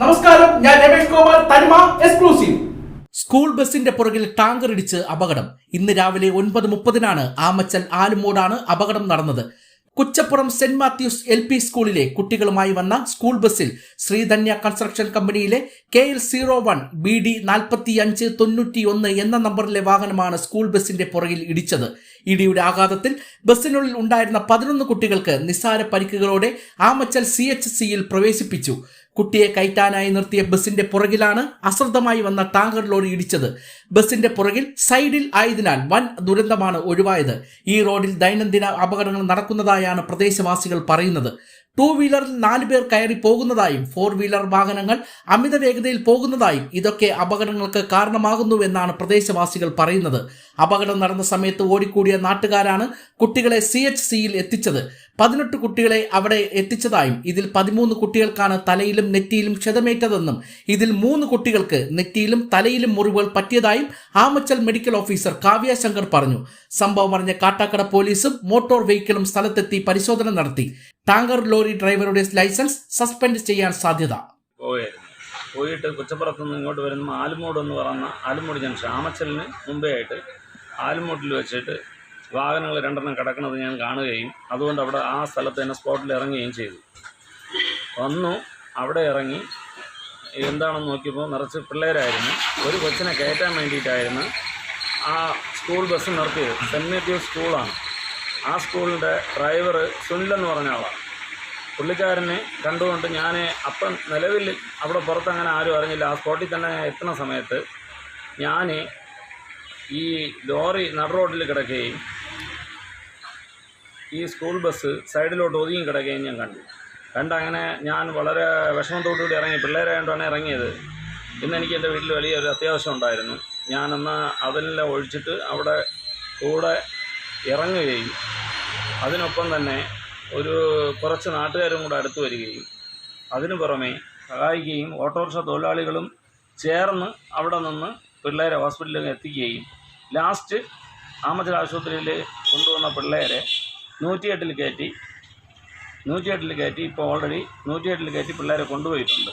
നമസ്കാരം ഞാൻ രമേഷ് കുമാർ തനിമ എക്സ്ക്ലൂസീവ് സ്കൂൾ ബസിന്റെ പുറകിൽ ടാങ്കർ ഇടിച്ച് അപകടം. ഇന്ന് രാവിലെ ഒൻപത് മുപ്പതിനാണ് ആമച്ചൽ ആലുമോടാണ് അപകടം നടന്നത്. Kuchappuram Saint Matthew's L P സ്കൂളിലെ കുട്ടികളുമായി വന്ന സ്കൂൾ ബസ്സിൽ ശ്രീധന്യ കൺസ്ട്രക്ഷൻ കമ്പനിയിലെ K L zero one B D നാൽപ്പത്തി അഞ്ച് തൊണ്ണൂറ്റി ഒന്ന് എന്ന നമ്പറിലെ വാഹനമാണ് സ്കൂൾ ബസിന്റെ പുറകിൽ ഇടിച്ചത്. ഇടിയുടെ ആഘാതത്തിൽ ബസ്സിനുള്ളിൽ ഉണ്ടായിരുന്ന പതിനൊന്ന് കുട്ടികൾക്ക് നിസ്സാര പരിക്കുകളോടെ ആമച്ചൽ സി എച്ച് സിയിൽ പ്രവേശിപ്പിച്ചു. കുട്ടിയെ കയറ്റാനായി നിർത്തിയ ബസിന്റെ പുറകിലാണ് അശ്രദ്ധമായി വന്ന ടാങ്കർ ലോറി ഇടിച്ചത്. ബസിന്റെ പുറകിൽ സൈഡിൽ ആയതിനാൽ വൻ ദുരന്തമാണ് ഒഴിവായത്. ഈ റോഡിൽ ദൈനംദിന അപകടങ്ങൾ നടക്കുന്നതായാണ് പ്രദേശവാസികൾ പറയുന്നത്. ടൂ വീലറിൽ നാല് പേർ കയറി പോകുന്നതായും ഫോർ വീലർ വാഹനങ്ങൾ അമിത വേഗതയിൽ പോകുന്നതായും ഇതൊക്കെ അപകടങ്ങൾക്ക് കാരണമാകുന്നുവെന്നാണ് പ്രദേശവാസികൾ പറയുന്നത്. അപകടം നടന്ന സമയത്ത് ഓടിക്കൂടിയ നാട്ടുകാരാണ് കുട്ടികളെ സി എച്ച് സിയിൽ എത്തിച്ചത്. പതിനെട്ട് കുട്ടികളെ അവിടെ എത്തിച്ചതായും ഇതിൽ പതിമൂന്ന് കുട്ടികൾക്കാണ് തലയിലും നെറ്റിയിലും ക്ഷതമേറ്റതെന്നും ഇതിൽ മൂന്ന് കുട്ടികൾക്ക് നെറ്റിയിലും തലയിലും മുറിവുകൾ പറ്റിയതായും ആമച്ചൽ മെഡിക്കൽ ഓഫീസർ കാവ്യ ശങ്കർ പറഞ്ഞു. സംഭവം അറിഞ്ഞ കാട്ടാക്കട പോലീസും മോട്ടോർ വെഹിക്കിളും സ്ഥലത്തെത്തി പരിശോധന നടത്തി. ടാങ്കർ ലോറി ഡ്രൈവറുടെ ലൈസൻസ് സസ്പെൻഡ് ചെയ്യാൻ സാധ്യത. പോയിട്ട് കുച്ചപ്പുറത്ത് നിന്ന് ഇങ്ങോട്ട് വരുന്ന ആലുമൂട് എന്ന് പറയുന്ന ആലുമൂട് ജംഗ്ഷൻ ആമച്ചലിന് മുമ്പേ ആയിട്ട് ആലുമൂട്ടിൽ വെച്ചിട്ട് വാഹനങ്ങൾ രണ്ടെണ്ണം കിടക്കുന്നത് ഞാൻ കാണുകയും അതുകൊണ്ട് അവിടെ ആ സ്ഥലത്ത് തന്നെ സ്പോട്ടിൽ ഇറങ്ങുകയും ചെയ്തു. വന്നു അവിടെ ഇറങ്ങി എന്താണെന്ന് നോക്കിയപ്പോൾ നിറച്ച് പിള്ളേരായിരുന്നു. ഒരു കൊച്ചിനെ കയറ്റാൻ വേണ്ടിയിട്ടായിരുന്നു ആ സ്കൂൾ ബസ് നിർത്തിയത്. സെന്റ് മാത്യൂസ് സ്കൂളാണ്. ആ സ്കൂളിന്റെ ഡ്രൈവർ സുനിലെന്ന് പറഞ്ഞ ആളാണ്. പുള്ളിക്കാരനെ കണ്ടുകൊണ്ട് ഞാൻ അപ്പം നിലവിൽ അവിടെ പുറത്ത് അങ്ങനെ ആരും അറിഞ്ഞില്ല. ആ സ്പോട്ടിൽ തന്നെ എത്തുന്ന സമയത്ത് ഞാൻ ഈ ലോറി നട റോഡിൽ കിടക്കുകയും ഈ സ്കൂൾ ബസ് സൈഡിലോട്ട് ഒതുങ്ങി കിടക്കുകയും ഞാൻ കണ്ടു. കണ്ട് അങ്ങനെ ഞാൻ വളരെ വിഷമത്തോടുകൂടി ഇറങ്ങി. പിള്ളേരായതുകൊണ്ടാണ് ഇറങ്ങിയത്. ഇന്ന് എനിക്ക് എന്റെ വീട്ടിൽ വലിയൊരു അത്യാവശ്യം ഉണ്ടായിരുന്നു. ഞാനെന്നാൽ അതെല്ലാം ഒഴിച്ചിട്ട് അവിടെ കൂടെ ഇറങ്ങുകയും അതിനൊപ്പം തന്നെ ഒരു കുറച്ച് നാട്ടുകാരും കൂടെ അടുത്ത് വരികയും അതിനു പുറമെ സഹായിക്കുകയും ഓട്ടോറിക്ഷ തൊഴിലാളികളും ചേർന്ന് അവിടെ നിന്ന് പിള്ളേരെ ഹോസ്പിറ്റലിൽ എത്തിക്കുകയും ലാസ്റ്റ് ആമച്ചൽ ആശുപത്രിയിൽ കൊണ്ടുവന്ന പിള്ളേരെ നൂറ്റിയെട്ടിൽ കയറ്റി നൂറ്റിയെട്ടിൽ കയറ്റി ഇപ്പോൾ ഓൾറെഡി നൂറ്റിയെട്ടിൽ കയറ്റി പിള്ളേരെ കൊണ്ടുപോയിട്ടുണ്ട്.